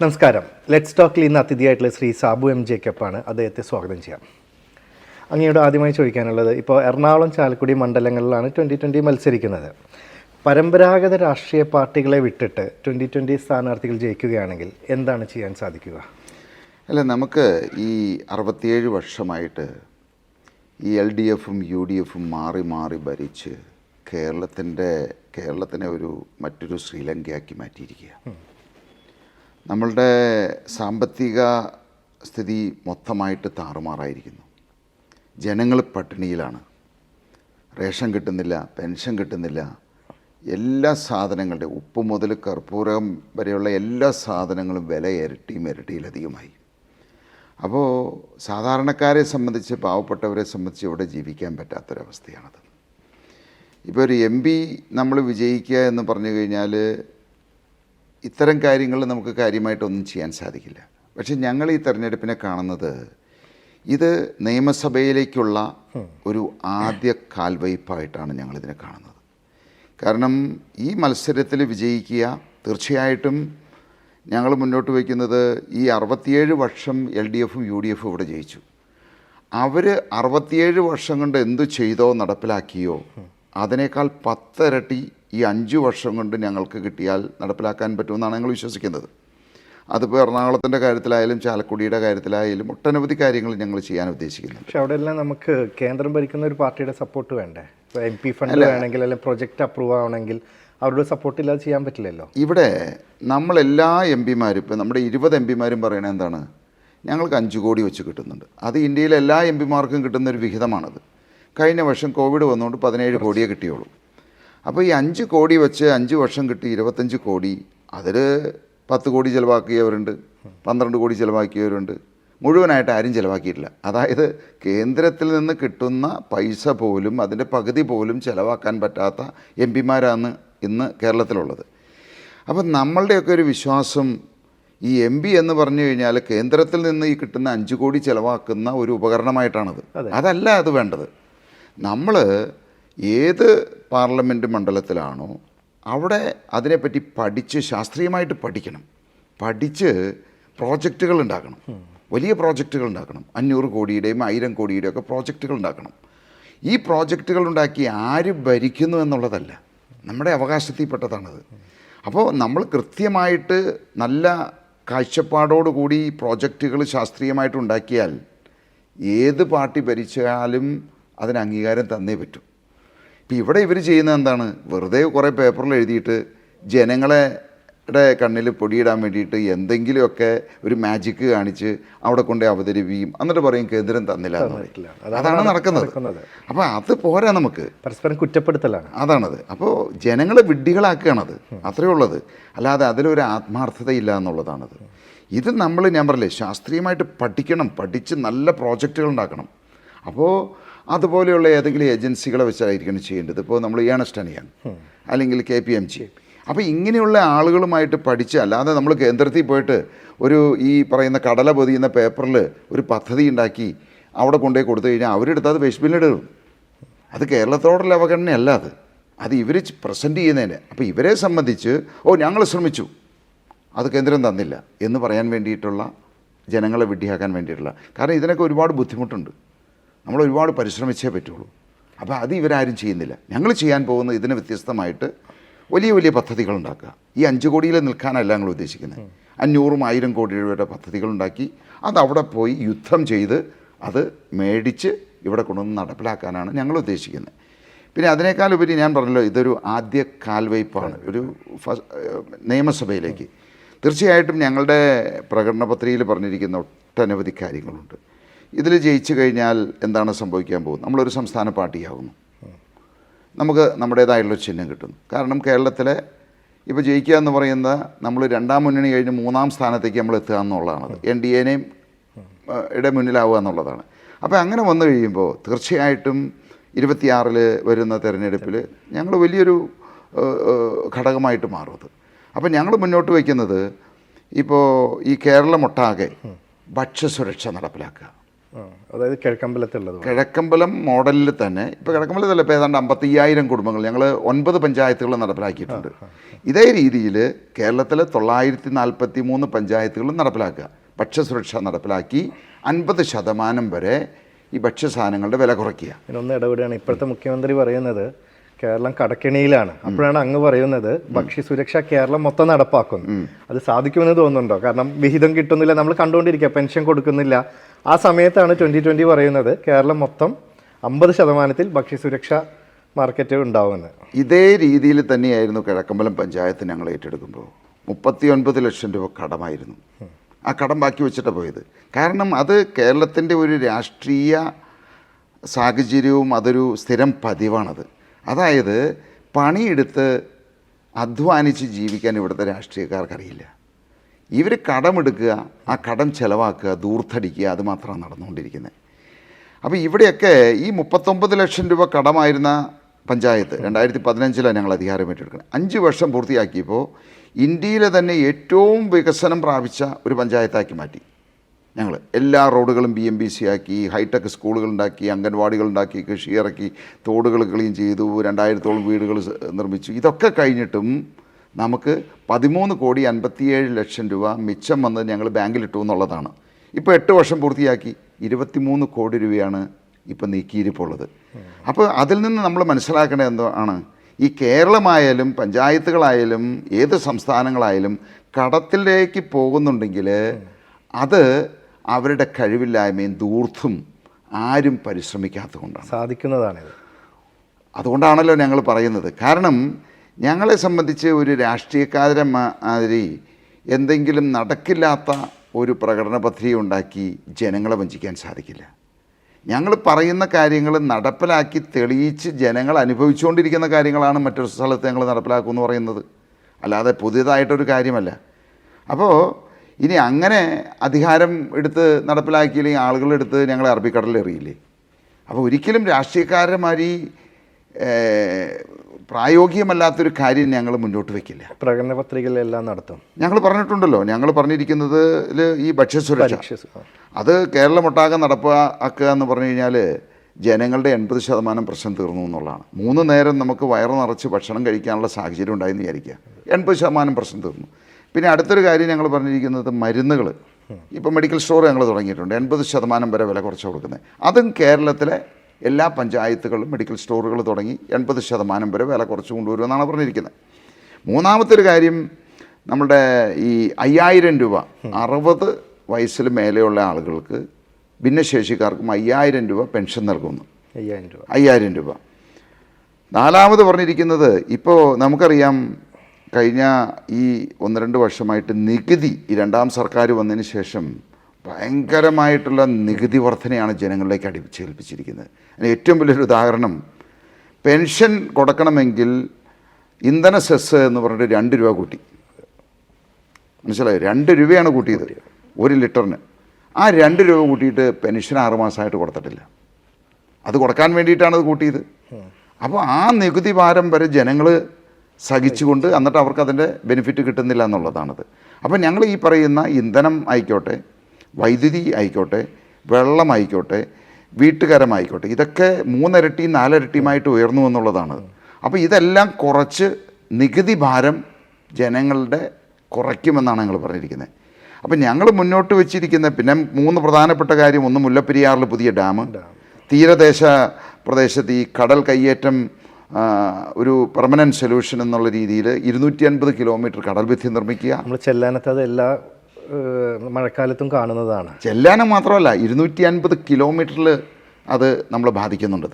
നമസ്കാരം. ലെറ്റ്സ് ടോക്കിൽ ഇന്ന് അതിഥിയായിട്ടുള്ള ശ്രീ സാബു എം ജേക്കപ്പാണ് അദ്ദേഹത്തെ സ്വാഗതം ചെയ്യാം. അങ്ങയോട് ആദ്യമായി ചോദിക്കാനുള്ളത് ഇപ്പോൾ എറണാകുളം ചാലക്കുടി മണ്ഡലങ്ങളിലാണ് ട്വന്റി ട്വന്റി മത്സരിക്കുന്നത്. പരമ്പരാഗത രാഷ്ട്രീയ പാർട്ടികളെ വിട്ടിട്ട് ട്വന്റി ട്വന്റി സ്ഥാനാർത്ഥികൾ ജയിക്കുകയാണെങ്കിൽ എന്താണ് ചെയ്യാൻ സാധിക്കുക? അല്ല നമുക്ക് ഈ അറുപത്തിയേഴ് വർഷമായിട്ട് ഈ എൽ ഡി എഫും യു ഡി എഫും മാറി മാറി ഭരിച്ച് കേരളത്തിന്റെ കേരളത്തിനെ ഒരു മറ്റൊരു ശ്രീലങ്കയാക്കി മാറ്റിയിരിക്കുക നമ്മളുടെ സാമ്പത്തിക സ്ഥിതി മൊത്തമായിട്ട് താറുമാറായിരിക്കുന്നു. ജനങ്ങൾ പട്ടിണിയിലാണ്. റേഷൻ കിട്ടുന്നില്ല പെൻഷൻ കിട്ടുന്നില്ല. എല്ലാ സാധനങ്ങളുടെ ഉപ്പ് മുതൽ കർപ്പൂരം വരെയുള്ള എല്ലാ സാധനങ്ങളും വില ഇരട്ടിയും ഇരട്ടിയിലധികമായി അപ്പോൾ സാധാരണക്കാരെ സംബന്ധിച്ച് പാവപ്പെട്ടവരെ സംബന്ധിച്ച് ഇവിടെ ജീവിക്കാൻ പറ്റാത്തൊരവസ്ഥയാണത്. ഇപ്പോൾ ഒരു എം പി നമ്മൾ വിജയിക്കുക എന്ന് പറഞ്ഞു കഴിഞ്ഞാൽ ഇത്തരം കാര്യങ്ങൾ നമുക്ക് കാര്യമായിട്ടൊന്നും ചെയ്യാൻ സാധിക്കില്ല. പക്ഷേ ഞങ്ങൾ ഈ തെരഞ്ഞെടുപ്പിനെ കാണുന്നത് ഇത് നിയമസഭയിലേക്കുള്ള ഒരു ആദ്യ കാൽവയ്പായിട്ടാണ് ഞങ്ങളിതിനെ കാണുന്നത്. കാരണം ഈ മത്സരത്തിൽ വിജയിക്കുക തീർച്ചയായിട്ടും ഞങ്ങൾ മുന്നോട്ട് വയ്ക്കുന്നത് ഈ അറുപത്തിയേഴ് വർഷം എൽ ഡി എഫും യു ഡി എഫും ഇവിടെ ജയിച്ചു. അവർ അറുപത്തിയേഴ് വർഷം കൊണ്ട് എന്തു ചെയ്തോ നടപ്പിലാക്കിയോ അതിനേക്കാൾ പത്തിരട്ടി ഈ അഞ്ച് വർഷം കൊണ്ട് ഞങ്ങൾക്ക് കിട്ടിയാൽ നടപ്പിലാക്കാൻ പറ്റുമെന്നാണ് ഞങ്ങൾ വിശ്വസിക്കുന്നത്. അതിപ്പോൾ എറണാകുളത്തിന്റെ കാര്യത്തിലായാലും ചാലക്കുടിയുടെ കാര്യത്തിലായാലും ഒട്ടനവധി കാര്യങ്ങൾ ഞങ്ങൾ ചെയ്യാൻ ഉദ്ദേശിക്കുന്നു പക്ഷെ അവിടെയെല്ലാം നമുക്ക് കേന്ദ്രം ഭരിക്കുന്ന ഒരു പാർട്ടിയുടെ സപ്പോർട്ട് വേണ്ടേ? എം പി ഫണ്ട് വേണമെങ്കിൽ അല്ലെങ്കിൽ പ്രൊജക്റ്റ് അപ്രൂവ് ആവണമെങ്കിൽ അവരുടെ സപ്പോർട്ട് ഇല്ലാതെ ചെയ്യാൻ പറ്റില്ലല്ലോ? ഇവിടെ നമ്മളെല്ലാ എം പിമാരും ഇപ്പോൾ നമ്മുടെ ഇരുപത് എം പിമാരും പറയണത് എന്താണ്? ഞങ്ങൾക്ക് അഞ്ച് കോടി വെച്ച് കിട്ടുന്നുണ്ട്. അത് ഇന്ത്യയിലെ എല്ലാ എം പിമാർക്കും കിട്ടുന്ന ഒരു വിഹിതമാണത്. കഴിഞ്ഞ വർഷം കോവിഡ് വന്നുകൊണ്ട് പതിനേഴ് കോടിയേ കിട്ടിയുള്ളൂ. അപ്പോൾ ഈ അഞ്ച് കോടി വെച്ച് അഞ്ച് വർഷം കിട്ടി ഇരുപത്തഞ്ച് കോടി അതിൽ പത്ത് കോടി ചിലവാക്കിയവരുണ്ട് പന്ത്രണ്ട് കോടി ചിലവാക്കിയവരുണ്ട്. മുഴുവനായിട്ട് ആരും ചിലവാക്കിയിട്ടില്ല. അതായത് കേന്ദ്രത്തിൽ നിന്ന് കിട്ടുന്ന പൈസ പോലും അതിന്റെ പകുതി പോലും ചിലവാക്കാൻ പറ്റാത്ത എം പിമാരാണ് ഇന്ന് കേരളത്തിലുള്ളത്. അപ്പം നമ്മളുടെയൊക്കെ ഒരു വിശ്വാസം ഈ എം പി എന്ന് പറഞ്ഞു കഴിഞ്ഞാൽ കേന്ദ്രത്തിൽ നിന്ന് ഈ കിട്ടുന്ന അഞ്ച് കോടി ചിലവാക്കുന്ന ഒരു ഉപകരണമായിട്ടാണത്. അതല്ല അത് വേണ്ടത്. നമ്മൾ ഏത് പാർലമെന്റ് മണ്ഡലത്തിലാണോ അവിടെ അതിനെപ്പറ്റി പഠിച്ച് ശാസ്ത്രീയമായിട്ട് പഠിക്കണം. പഠിച്ച് പ്രോജക്റ്റുകൾ ഉണ്ടാക്കണം. വലിയ പ്രോജക്റ്റുകൾ ഉണ്ടാക്കണം. അഞ്ഞൂറ് കോടിയുടെയും ആയിരം കോടിയുടെയും ഒക്കെ പ്രോജക്റ്റുകൾ ഉണ്ടാക്കണം. ഈ പ്രോജക്റ്റുകൾ ഉണ്ടാക്കി ആര് ഭരിക്കുന്നു എന്നുള്ളതല്ല. നമ്മുടെ അവകാശത്തിൽപ്പെട്ടതാണത്. അപ്പോൾ നമ്മൾ കൃത്യമായിട്ട് നല്ല കാഴ്ചപ്പാടോടുകൂടി ഈ പ്രോജക്റ്റുകൾ ശാസ്ത്രീയമായിട്ട് ഉണ്ടാക്കിയാൽ ഏത് പാർട്ടി ഭരിച്ചാലും അതിന് അംഗീകാരം തന്നേ പറ്റൂ. ഇപ്പം ഇവിടെ ഇവർ ചെയ്യുന്ന എന്താണ്? വെറുതെ കുറേ പേപ്പറിൽ എഴുതിയിട്ട് ജനങ്ങളെ ടെ കണ്ണിൽ പൊടിയിടാൻ വേണ്ടിയിട്ട് എന്തെങ്കിലുമൊക്കെ ഒരു മാജിക്ക് കാണിച്ച് അവിടെ കൊണ്ടേ അവതരിപ്പിക്കും. എന്നിട്ട് പറയും കേന്ദ്രം തന്നില്ല. അതാണ് നടക്കുന്നത്. അപ്പോൾ അത് പോരാ നമുക്ക്. പരസ്പരം കുറ്റപ്പെടുത്തലാണ്. അതാണത്. അപ്പോൾ ജനങ്ങളെ വിഡ്ഢികളാക്കുകയാണത്. അത്രയേ ഉള്ളത്. അല്ലാതെ അതിലൊരു ആത്മാർത്ഥതയില്ല എന്നുള്ളതാണത്. ഇത് നമ്മൾ ഞാൻ പറയില്ലേ ശാസ്ത്രീയമായിട്ട് പഠിക്കണം പഠിച്ച് നല്ല പ്രോജക്റ്റുകൾ ഉണ്ടാക്കണം. അപ്പോൾ അതുപോലെയുള്ള ഏതെങ്കിലും ഏജൻസികളെ വെച്ചായിരിക്കണം ചെയ്യേണ്ടത്. ഇപ്പോൾ നമ്മൾ ഏണസ്റ്റനിയാണ് അല്ലെങ്കിൽ കെ പി എം ജി. അപ്പോൾ ഇങ്ങനെയുള്ള ആളുകളുമായിട്ട് പഠിച്ച് അല്ലാതെ നമ്മൾ കേന്ദ്രത്തിൽ പോയിട്ട് ഒരു ഈ പറയുന്ന കടല പൊതിയുന്ന പേപ്പറിൽ ഒരു പദ്ധതി ഉണ്ടാക്കി അവിടെ കൊണ്ടുപോയി കൊടുത്തു കഴിഞ്ഞാൽ അവരെടുത്ത് അത് വേസ്റ്റ്ബിന്നിടും അത് കേരളത്തോടുള്ള അവഗണനയല്ല അത്. അത് ഇവർ പ്രസന്റ് ചെയ്യുന്നതിന്. അപ്പോൾ ഇവരെ സംബന്ധിച്ച് ഓ ഞങ്ങൾ ശ്രമിച്ചു. അത് കേന്ദ്രം തന്നില്ല എന്ന് പറയാൻ വേണ്ടിയിട്ടുള്ള ജനങ്ങളെ വിഡ്ഢിയാക്കാൻ വേണ്ടിയിട്ടുള്ള. കാരണം ഇതിനൊക്കെ ഒരുപാട് ബുദ്ധിമുട്ടുണ്ട്. നമ്മൾ ഒരുപാട് പരിശ്രമിച്ചേ പറ്റുള്ളൂ. അപ്പോൾ അത് ഇവരാരും ചെയ്യുന്നില്ല. ഞങ്ങൾ ചെയ്യാൻ പോകുന്ന ഇതിന് വ്യത്യസ്തമായിട്ട് വലിയ വലിയ പദ്ധതികൾ ഉണ്ടാക്കുക ഈ അഞ്ച് കോടിയിൽ നിൽക്കാനല്ല ഞങ്ങൾ ഉദ്ദേശിക്കുന്നത്. അഞ്ഞൂറും ആയിരം കോടി രൂപയുടെ പദ്ധതികൾ ഉണ്ടാക്കി അത് അവിടെ പോയി യുദ്ധം ചെയ്ത് അത് മേടിച്ച് ഇവിടെ കൊണ്ടുവന്ന് നടപ്പിലാക്കാനാണ് ഞങ്ങൾ ഉദ്ദേശിക്കുന്നത്. പിന്നെ അതിനേക്കാൾ ഉപരി ഞാൻ പറഞ്ഞല്ലോ ഇതൊരു ആദ്യ കാൽവയ്പ്പാണ്. ഒരു നിയമസഭയിലേക്ക്. തീർച്ചയായിട്ടും ഞങ്ങളുടെ പ്രകടന പത്രികയിൽ പറഞ്ഞിരിക്കുന്ന ഒട്ടനവധി കാര്യങ്ങളുണ്ട്. ഇതിൽ ജയിച്ചു കഴിഞ്ഞാൽ എന്താണ് സംഭവിക്കാൻ പോകുന്നത്? നമ്മളൊരു സംസ്ഥാന പാർട്ടിയാകുന്നു നമുക്ക് നമ്മുടേതായുള്ള ചിഹ്നം കിട്ടുന്നു. കാരണം കേരളത്തിലെ ഇപ്പോൾ ജയിക്കുക എന്ന് പറയുന്ന നമ്മൾ രണ്ടാം മുന്നണി കഴിഞ്ഞ് മൂന്നാം സ്ഥാനത്തേക്ക് നമ്മൾ എത്തുക എന്നുള്ളതാണ് എൻ ഡി എനെയും ഇടെ മുന്നിലാവുക എന്നുള്ളതാണ്. അപ്പോൾ അങ്ങനെ വന്നു കഴിയുമ്പോൾ തീർച്ചയായിട്ടും ഇരുപത്തിയാറിൽ വരുന്ന തെരഞ്ഞെടുപ്പിൽ ഞങ്ങൾ വലിയൊരു ഘടകമായിട്ട് മാറുന്നത് അത്. അപ്പോൾ ഞങ്ങൾ മുന്നോട്ട് വയ്ക്കുന്നത് ഇപ്പോൾ ഈ കേരളമൊട്ടാകെ ഭക്ഷ്യസുരക്ഷ നടപ്പിലാക്കുക. അതായത് കിഴക്കമ്പലത്തുള്ളത് കിഴക്കമ്പലം മോഡലിൽ തന്നെ ഇപ്പോൾ കിഴക്കമ്പലത്തിൽ ഇപ്പോൾ ഏതാണ്ട് അമ്പത്തയ്യായിരം കുടുംബങ്ങൾ ഞങ്ങൾ ഒൻപത് പഞ്ചായത്തുകൾ നടപ്പിലാക്കിയിട്ടുണ്ട്. ഇതേ രീതിയിൽ കേരളത്തിലെ തൊള്ളായിരത്തി നാൽപ്പത്തി മൂന്ന് പഞ്ചായത്തുകളും നടപ്പിലാക്കുക. ഭക്ഷ്യസുരക്ഷ നടപ്പിലാക്കി അൻപത് ശതമാനം വരെ ഈ ഭക്ഷ്യസാധനങ്ങളുടെ വില കുറയ്ക്കുക. ഇതിനൊന്ന് ഇടപെടുകയാണ്. ഇപ്പോഴത്തെ മുഖ്യമന്ത്രി പറയുന്നത് കേരളം കടക്കിണിയിലാണ്. അപ്പോഴാണ് അങ്ങ് പറയുന്നത് ഭക്ഷ്യസുരക്ഷ കേരളം മൊത്തം നടപ്പാക്കുന്നു. അത് സാധിക്കുമെന്ന് തോന്നുന്നുണ്ടോ? കാരണം വിഹിതം കിട്ടുന്നില്ല. നമ്മൾ കണ്ടുകൊണ്ടിരിക്കുക. പെൻഷൻ കൊടുക്കുന്നില്ല. ആ സമയത്താണ് ട്വന്റി ട്വന്റി പറയുന്നത് കേരളം മൊത്തം അമ്പത് ശതമാനത്തിൽ ഭക്ഷ്യസുരക്ഷ മാർക്കറ്റ് ഉണ്ടാവുമെന്ന്. ഇതേ രീതിയിൽ തന്നെയായിരുന്നു കിഴക്കമ്പലം പഞ്ചായത്ത് ഞങ്ങൾ ഏറ്റെടുക്കുമ്പോൾ. മുപ്പത്തി ഒൻപത് ലക്ഷം രൂപ കടമായിരുന്നു. ആ കടം ബാക്കി വെച്ചിട്ടാണ് പോയത്. കാരണം അത് കേരളത്തിന്റെ ഒരു രാഷ്ട്രീയ സാഹചര്യവും അതൊരു സ്ഥിരം പതിവാണത്. അതായത് പണിയെടുത്ത് അധ്വാനിച്ച് ജീവിക്കാൻ ഇവിടുത്തെ രാഷ്ട്രീയക്കാർക്കറിയില്ല. ഇവർ കടമെടുക്കുക ആ കടം ചിലവാക്കുക ദൂർത്തടിക്കുക അതുമാത്രമാണ് നടന്നുകൊണ്ടിരിക്കുന്നത് അപ്പോൾ ഇവിടെയൊക്കെ ഈ മുപ്പത്തൊമ്പത് ലക്ഷം രൂപ കടമായിരുന്ന പഞ്ചായത്ത് രണ്ടായിരത്തി പതിനഞ്ചിലാണ് ഞങ്ങൾ അധികാരം ഏറ്റെടുക്കുന്നത്. അഞ്ച് വർഷം പൂർത്തിയാക്കിയപ്പോൾ ഇന്ത്യയിലെ തന്നെ ഏറ്റവും വികസനം പ്രാപിച്ച ഒരു പഞ്ചായത്താക്കി മാറ്റി. ഞങ്ങൾ എല്ലാ റോഡുകളും ബി എം ബി സി ആക്കി ഹൈടെക് അംഗൻവാടികൾ ഉണ്ടാക്കി കൃഷി ഇറക്കി തോടുകൾ ക്ലീൻ ചെയ്തു രണ്ടായിരത്തോളം വീടുകൾ നിർമ്മിച്ചു. ഇതൊക്കെ കഴിഞ്ഞിട്ടും നമുക്ക് പതിമൂന്ന് കോടി അൻപത്തിയേഴ് ലക്ഷം രൂപ മിച്ചം വന്ന് ഞങ്ങൾ ബാങ്കിലിട്ടു എന്നുള്ളതാണ്. ഇപ്പോൾ എട്ട് വർഷം പൂർത്തിയാക്കി ഇരുപത്തിമൂന്ന് കോടി രൂപയാണ് ഇപ്പോൾ നീക്കിയിരിപ്പുള്ളത്. അപ്പോൾ അതിൽ നിന്ന് നമ്മൾ മനസ്സിലാക്കേണ്ടത് എന്തോ ആണ് ഈ കേരളമായാലും പഞ്ചായത്തുകളായാലും ഏത് സംസ്ഥാനങ്ങളായാലും കടത്തിലേക്ക് പോകുന്നുണ്ടെങ്കിൽ അത് അവരുടെ കഴിവില്ലായ്മയും ദൂർത്തും ആരും പരിശ്രമിക്കാത്തതുകൊണ്ടാണ്. സാധിക്കുന്നതാണ് അതുകൊണ്ടാണല്ലോ ഞങ്ങൾ പറയുന്നത്. കാരണം ഞങ്ങളെ സംബന്ധിച്ച് ഒരു രാഷ്ട്രീയക്കാരെ മാതിരി എന്തെങ്കിലും നടക്കില്ലാത്ത ഒരു പ്രകടന പദ്ധതി ഉണ്ടാക്കി ജനങ്ങളെ വഞ്ചിക്കാൻ സാധിക്കില്ല. ഞങ്ങൾ പറയുന്ന കാര്യങ്ങൾ നടപ്പിലാക്കി തെളിയിച്ച് ജനങ്ങൾ അനുഭവിച്ചുകൊണ്ടിരിക്കുന്ന കാര്യങ്ങളാണ് മറ്റൊരു സ്ഥലത്ത് ഞങ്ങൾ നടപ്പിലാക്കുമെന്ന് പറയുന്നത്. അല്ലാതെ പുതിയതായിട്ടൊരു കാര്യമല്ല. അപ്പോൾ ഇനി അങ്ങനെ അധികാരം എടുത്ത് നടപ്പിലാക്കിയില്ലെങ്കിൽ ആളുകളെടുത്ത് ഞങ്ങളെ അറബിക്കടലിൽ എറിയില്ലേ? അപ്പോൾ ഒരിക്കലും ഏഹ്, പ്രായോഗികമല്ലാത്തൊരു കാര്യം ഞങ്ങൾ മുന്നോട്ട് വയ്ക്കില്ല പ്രകടന പത്രികയിലെല്ലാം നടത്തും. ഞങ്ങൾ പറഞ്ഞിട്ടുണ്ടല്ലോ ഞങ്ങൾ പറഞ്ഞിരിക്കുന്നത് ഈ ഭക്ഷ്യസുരക്ഷ. അത് കേരളമൊട്ടാകെ നടപ്പാക്കുക എന്ന് പറഞ്ഞു കഴിഞ്ഞാൽ ജനങ്ങളുടെ എൺപത് ശതമാനം പ്രശ്നം തീർന്നു എന്നുള്ളതാണ്. മൂന്ന് നേരം നമുക്ക് വയറ് നിറച്ച് ഭക്ഷണം കഴിക്കാനുള്ള സാഹചര്യം ഉണ്ടായെന്ന് വിചാരിക്കുക. എൺപത് ശതമാനം പ്രശ്നം തീർന്നു. പിന്നെ അടുത്തൊരു കാര്യം ഞങ്ങൾ പറഞ്ഞിരിക്കുന്നത് മരുന്നുകൾ ഇപ്പോൾ മെഡിക്കൽ സ്റ്റോർ ഞങ്ങൾ തുടങ്ങിയിട്ടുണ്ട്. എൺപത് ശതമാനം വരെ വില കുറച്ച് കൊടുക്കുന്നത്. അതും കേരളത്തിലെ എല്ലാ പഞ്ചായത്തുകളും മെഡിക്കൽ സ്റ്റോറുകൾ തുടങ്ങി എൺപത് ശതമാനം വരെ വില കുറച്ച് കൊണ്ടുവരുമെന്നാണ് പറഞ്ഞിരിക്കുന്നത്. മൂന്നാമത്തെ ഒരു കാര്യം നമ്മുടെ ഈ അയ്യായിരം രൂപ അറുപത് വയസ്സിൽ മേലെയുള്ള ആളുകൾക്ക് ഭിന്നശേഷിക്കാർക്കും അയ്യായിരം രൂപ പെൻഷൻ നൽകുന്നു. അയ്യായിരം രൂപ. അയ്യായിരം രൂപ. നാലാമത് പറഞ്ഞിരിക്കുന്നത് ഇപ്പോൾ നമുക്കറിയാം കഴിഞ്ഞ ഈ ഒന്ന് രണ്ട് വർഷമായിട്ട് നികുതി ഈ രണ്ടാം സർക്കാർ വന്നതിന് ശേഷം ഭയങ്കരമായിട്ടുള്ള നികുതി വർധനയാണ് ജനങ്ങളിലേക്ക് അടിച്ചേൽപ്പിച്ചിരിക്കുന്നത് അതിന് ഏറ്റവും വലിയൊരു ഉദാഹരണം പെൻഷൻ കൊടുക്കണമെങ്കിൽ ഇന്ധന സെസ് എന്ന് പറഞ്ഞിട്ട് രണ്ട് രൂപ കൂട്ടി. മനസ്സിലായോ? രണ്ട് രൂപയാണ് കൂട്ടിയത് ഒരു ലിറ്ററിന്. ആ രണ്ട് രൂപ കൂട്ടിയിട്ട് പെൻഷൻ ആറുമാസമായിട്ട് കൊടുത്തിട്ടില്ല. അത് കൊടുക്കാൻ വേണ്ടിയിട്ടാണ് അത് കൂട്ടിയത്. അപ്പോൾ ആ നികുതി ഭാരം വരെ ജനങ്ങൾ സഹിച്ചുകൊണ്ട് എന്നിട്ട് അവർക്ക് അതിന്റെ ബെനിഫിറ്റ് കിട്ടുന്നില്ല എന്നുള്ളതാണത്. അപ്പോൾ ഞങ്ങൾ ഈ പറയുന്ന ഇന്ധനം ആയിക്കോട്ടെ വൈദ്യുതി ആയിക്കോട്ടെ വെള്ളമായിക്കോട്ടെ വീട്ടുകരമായിക്കോട്ടെ ഇതൊക്കെ മൂന്നിരട്ടിയും നാലിരട്ടിയുമായിട്ട് ഉയർന്നു എന്നുള്ളതാണ്. അപ്പോൾ ഇതെല്ലാം കുറച്ച് നികുതി ഭാരം ജനങ്ങളുടെ കുറയ്ക്കുമെന്നാണ് ഞങ്ങൾ പറഞ്ഞിരിക്കുന്നത്. അപ്പം ഞങ്ങൾ മുന്നോട്ട് വെച്ചിരിക്കുന്ന പിന്നെ മൂന്ന് പ്രധാനപ്പെട്ട കാര്യം ഒന്ന് മുല്ലപ്പെരിയാറിൽ പുതിയ ഡാം തീരദേശ പ്രദേശത്ത് ഈ കടൽ കയ്യേറ്റം ഒരു പെർമനന്റ് സൊല്യൂഷൻ എന്നുള്ള രീതിയിൽ ഇരുന്നൂറ്റി അൻപത് കിലോമീറ്റർ കടൽഭിത്തി നിർമ്മിക്കുക. നമ്മൾ ചെല്ലാനത്ത് അത് എല്ലാ മഴക്കാലത്തും കാണുന്നതാണ്. ചെല്ലാനം മാത്രമല്ല ഇരുന്നൂറ്റി അൻപത് കിലോമീറ്ററിൽ അത് നമ്മളെ ബാധിക്കുന്നുണ്ടത്